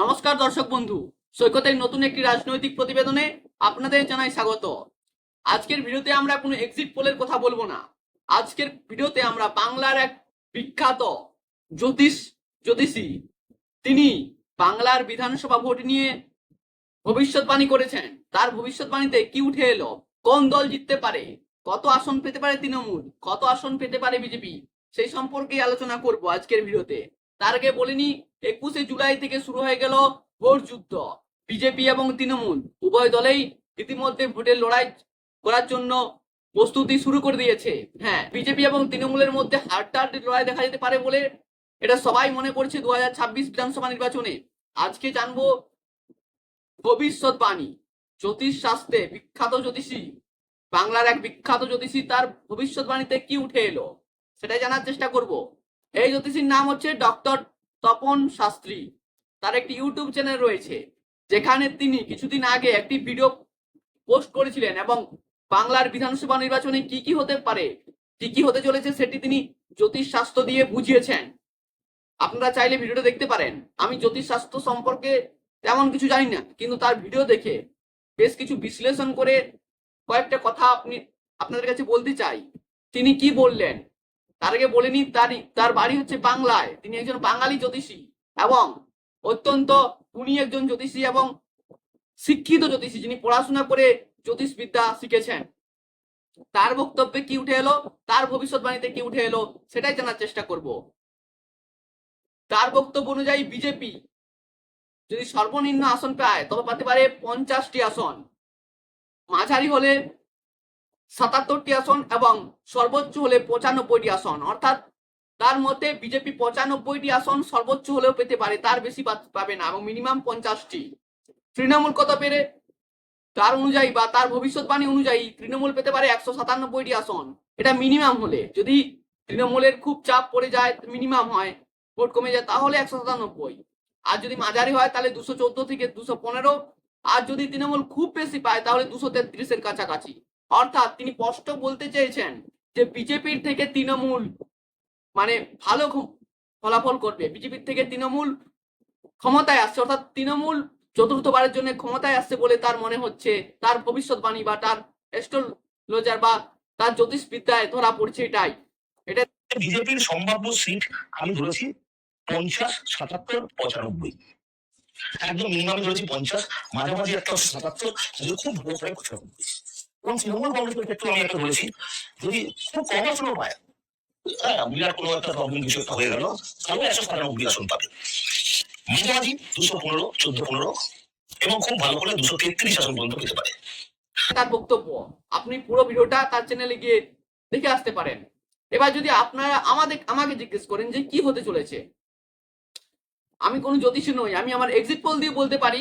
নমস্কার দর্শক বন্ধু সৈকতের নতুন একটি রাজনৈতিক প্রতিবেদনে আপনাদের জানাই স্বাগত। আজকের ভিডিওতে আমরা কোনো এক্সিট পোলের কথা বলব না। আজকের ভিডিওতে আমরা বাংলার এক বিখ্যাত জ্যোতিষ জ্যোতিষী তিনি বাংলার বিধানসভা ভোট নিয়ে ভবিষ্যৎবাণী করেছেন। তার ভবিষ্যৎবাণীতে কি উঠে এলো? কোন দল জিততে পারে? কত আসন পেতে পারে তৃণমূল? কত আসন পেতে পারে বিজেপি? সেই সম্পর্কে আলোচনা করব আজকের ভিডিওতে। তার আগে বলিনি, একুশে জুলাই থেকে শুরু হয়ে গেল ভোট যুদ্ধ, বিজেপি এবং তৃণমূল। উভয় দলেই ইতিমধ্যে ভোটের লড়াই করার জন্য প্রস্তুতি শুরু করে দিয়েছে। হ্যাঁ বিজেপি এবং তৃণমূলের মধ্যে হাড্ডাহাড্ডি লড়াই দেখা যেতে পারে বলে এটা সবাই মনে করছে দু হাজার ছাব্বিশ বিধানসভা নির্বাচনে। আজকে জানব ভবিষ্যৎবাণী জ্যোতিষ শাস্ত্রে বিখ্যাত জ্যোতিষী, বাংলার এক বিখ্যাত জ্যোতিষী তার ভবিষ্যৎবাণীতে কি উঠে এলো, সেটাই জানার চেষ্টা করব। এই জ্যোতিষীর নাম হচ্ছে ডক্টর তপন শাস্ত্রী। তার একটি ইউটিউব চ্যানেল রয়েছে, যেখানে তিনি কিছুদিন আগে একটি ভিডিও পোস্ট করেছিলেন এবং বাংলার বিধানসভা নির্বাচনে কি কি হতে পারে, কি কি হতে চলেছে সেটি তিনি জ্যোতিষ শাস্ত্র দিয়ে বুঝিয়েছেন। আপনারা চাইলে ভিডিওটা দেখতে পারেন। আমি জ্যোতিষ শাস্ত্র সম্পর্কে তেমন কিছু জানি না, কিন্তু তার ভিডিও দেখে বেশ কিছু বিশ্লেষণ করে কয়েকটা কথা আপনি, আপনাদের কাছে বলতে চাই। তিনি কি বললেন? তার আগে বলেনি, তার তার বাড়ি হচ্ছে বাংলায়। তিনি একজন বাঙালি জ্যোতিষী এবং অত্যন্ত উনি একজন জ্যোতিষী এবং শিক্ষিত জ্যোতিষী। যিনি পড়াশোনা করে জ্যোতিষবিদ্যা শিখেছেন। তার বক্তব্যে কি উঠে এলো? তার ভবিষ্যৎবাণীতে কি উঠে এলো? সেটাই জানার চেষ্টা করব। তার বক্তব্য অনুযায়ী বিজেপি যদি সর্বনিম্ন আসন পায়, তবে পেতে পারে পঞ্চাশটি আসন। মাঝারি হলে সাতাত্তরটি আসন এবং সর্বোচ্চ হলে পঁচানব্বইটি আসন। অর্থাৎ তার মতে বিজেপি পঁচানব্বইটি আসন সর্বোচ্চ হলেও পেতে পারে, তার বেশি পাবে না এবং মিনিমাম পঞ্চাশটি। তৃণমূল কত পেরে? তার অনুযায়ী বা তার ভবিষ্যৎবাণী অনুযায়ী তৃণমূল পেতে পারে একশো সাতানব্বইটি আসন। এটা মিনিমাম হলে, যদি তৃণমূলের খুব চাপ পড়ে যায়, মিনিমাম হয়, ভোট কমে যায়, তাহলে একশো সাতানব্বই। আর যদি মাঝারি হয়, তাহলে দুশো চোদ্দ থেকে দুশো পনেরো। আর যদি তৃণমূল খুব বেশি পায়, তাহলে দুশো তেত্রিশের কাছাকাছি। অর্থাৎ তিনি স্পষ্ট বলতে চেয়েছেন যে বিজেপির থেকে তৃণমূল মানে ভালো ফলাফল করবে। বিজেপির থেকে তৃণমূল ক্ষমতায় আসছে, অর্থাৎ তৃণমূল চতুর্থবারের জন্য ক্ষমতায় আসছে বলে তার মনে হচ্ছে। তার ভবিষ্যৎবাণী বা তার এস্ট্রোলজার বা তার জ্যোতিষবিদ্যায় ধরা পড়ছে এটাই। এটা বিজেপির সম্ভাব্য সিট আমি ধরেছি পঞ্চাশ, সাতাত্তর, পঁচানব্বই। একদম মিনিমাম ধরেছি পঞ্চাশ, মাঝামাঝি একটা সাতাত্তর খুব ভালো হয় পঁচানব্বই। এবং তৃণমূল কংগ্রেসের ক্ষেত্রে আমি একটা বলেছি, যদি খুব কম আসন পায় হ্যাঁ কোনো একটা হয়ে গেল, তাহলে একশো সাতানব্বই আসন পাবে। দুশো পনেরো, চোদ্দ পনেরো, এবং খুব ভালো করে দুশো তেত্রিশ আসন পর্যন্ত পেতে পারে। তার বক্তব্য, আপনি পুরো ভিডিওটা তার চ্যানেলে গিয়ে দেখে আসতে পারেন। এবার যদি আপনারা আমাদের, আমাকে জিজ্ঞেস করেন যে কি হতে চলেছে? আমি কোনো জ্যোতিষী নই, আমি আমার এক্সিট পোল দিয়ে বলতে পারি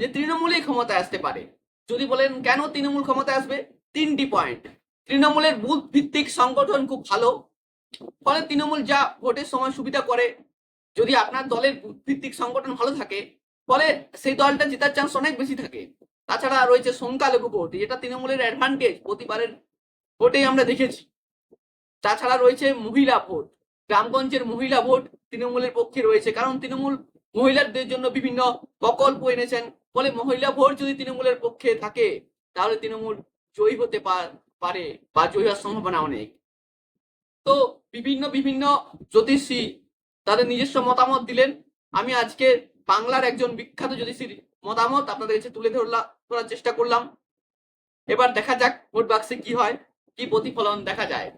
যে তৃণমূলই ক্ষমতায় আসতে পারে। যদি বলেন কেন তৃণমূল ক্ষমতায় আসবে? তিনটি পয়েন্ট তৃণমূলের বুথ ভিত্তিক সংগঠন খুব ভালো, ফলে তৃণমূল যা ভোটের সময় সুবিধা করে, যদি আপনার দলের বুথ ভিত্তিক সংগঠন ভালো থাকে, ফলে সেই দলটা জেতার চান্স অনেক বেশি থাকে। তাছাড়া রয়েছে সংখ্যালঘু ভোট, যেটা তৃণমূলের অ্যাডভান্টেজ প্রতিবারের ভোটেই আমরা দেখেছি। তাছাড়া রয়েছে মহিলা ভোট, গ্রামগঞ্জের মহিলা ভোট তৃণমূলের পক্ষে রয়েছে, কারণ তৃণমূল মহিলাদের জন্য বিভিন্ন প্রকল্প এনেছেন। ফলে মহিলা ভোট যদি তৃণমূলের পক্ষে থাকে, তাহলে তৃণমূল জয়ী হতে পারে বা জয়ী হওয়ার সম্ভাবনা অনেক। তো বিভিন্ন বিভিন্ন জ্যোতিষী তাদের নিজস্ব মতামত দিলেন। আমি আজকে বাংলার একজন বিখ্যাত জ্যোতিষীর মতামত আপনাদের কাছে তুলে ধরলাম ধরার চেষ্টা করলাম। এবার দেখা যাক ভোট বাক্সে কি হয়, কি প্রতিফলন দেখা যায়।